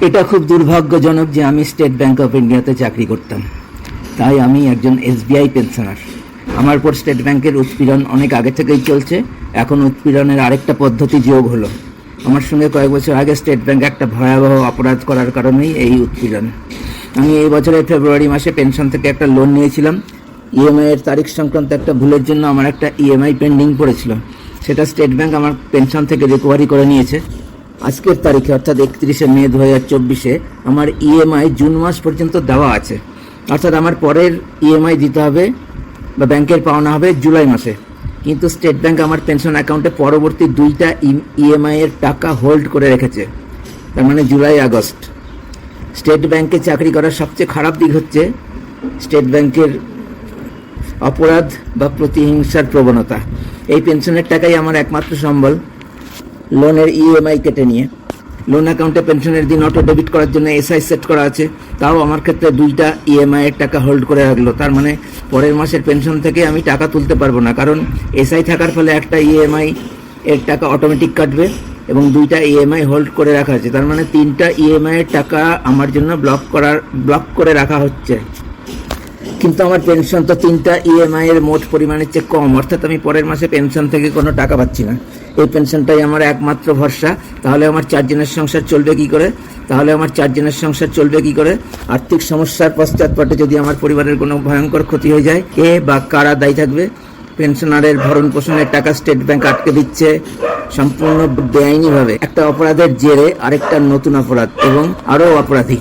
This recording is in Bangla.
এটা খুব দুর্ভাগ্যজনক যে আমি স্টেট ব্যাঙ্ক অফ ইন্ডিয়াতে চাকরি করতাম। তাই আমি একজন এসবিআই পেনশনার। আমার পর স্টেট ব্যাংকের উৎপীড়ন অনেক আগে থেকেই চলছে। এখন উৎপীড়নের আরেকটা পদ্ধতি যোগ হলো। আমার সঙ্গে কয়েক বছর আগে স্টেট ব্যাংক একটা ভয়াবহ অপরাধ করার কারণেই এই উৎপীড়ন। আমি এই বছরের ফেব্রুয়ারি মাসে পেনশন থেকে একটা লোন নিয়েছিলাম। ইএমআই এর তারিখ সংক্রান্ত একটা ভুলের জন্য আমার একটা ইএমআই পেন্ডিং পড়েছিল। সেটা স্টেট ব্যাংক আমার পেনশন থেকে রিকভারি করে নিয়েছে। আজকের তারিখে, অর্থাৎ একত্রিশে মে দু হাজার চব্বিশে, আমার ইএমআই জুন মাস পর্যন্ত দেওয়া আছে। অর্থাৎ আমার পরের ইএমআই দিতে হবে বা ব্যাংকের পাওনা হবে জুলাই মাসে। কিন্তু স্টেট ব্যাংক আমার পেনশন অ্যাকাউন্টে পরবর্তী দুইটা ইএমআই এর টাকা হোল্ড করে রেখেছে, তার মানে জুলাই আগস্ট। স্টেট ব্যাংকে চাকরি করার সবচেয়ে খারাপ দিক হচ্ছে স্টেট ব্যাংকের অপরাধ বা প্রতিহিংসার প্রবণতা। এই পেনশনের টাকাই আমার একমাত্র সম্বল। লোনের ইএমআই কেটে নিয়ে, লোন অ্যাকাউন্টে পেনশনের দিন অটো ডেবিট করার জন্য এসআই সেট করা আছে। তাও আমার ক্ষেত্রে দুইটা ইএমআই এর টাকা হোল্ড করে রাখল। তার মানে পরের মাসের পেনশন থেকে আমি টাকা তুলতে পারব না। কারণ এসআই থাকার ফলে একটা ইএমআই এর টাকা অটোমেটিক কাটবে এবং দুইটা ইএমআই হোল্ড করে রাখা আছে। তার মানে তিনটা ইএমআই এর টাকা আমার জন্য ব্লক করার ব্লক করে রাখা হচ্ছে। কিন্তু আমার পেনশন তো তিনটা ইএমআই এর মোট পরিমাণের চেয়ে কম। অর্থাৎ আমি পরের মাসে পেনশন থেকে কোনো টাকা পাচ্ছি না। এই পেনশনটাই আমার একমাত্র ভরসা। তাহলে আমার চারজনের সংসার চলবে কি করে? তাহলে আমার চারজনের সংসার চলবে কি করে? আর্থিক সমস্যার পশ্চাৎপটে যদি আমার পরিবারের কোনো ভয়ঙ্কর ক্ষতি হয়ে যায়, কে বা কারা দায়ী থাকবে? পেনশনারের ভরণ পোষণের টাকা স্টেট ব্যাংক আটকে দিচ্ছে, সম্পূর্ণ বেআইনিভাবে একটা অপরাধের জেরে আরেকটা নতুন অপরাধ এবং আরও অপরাধী।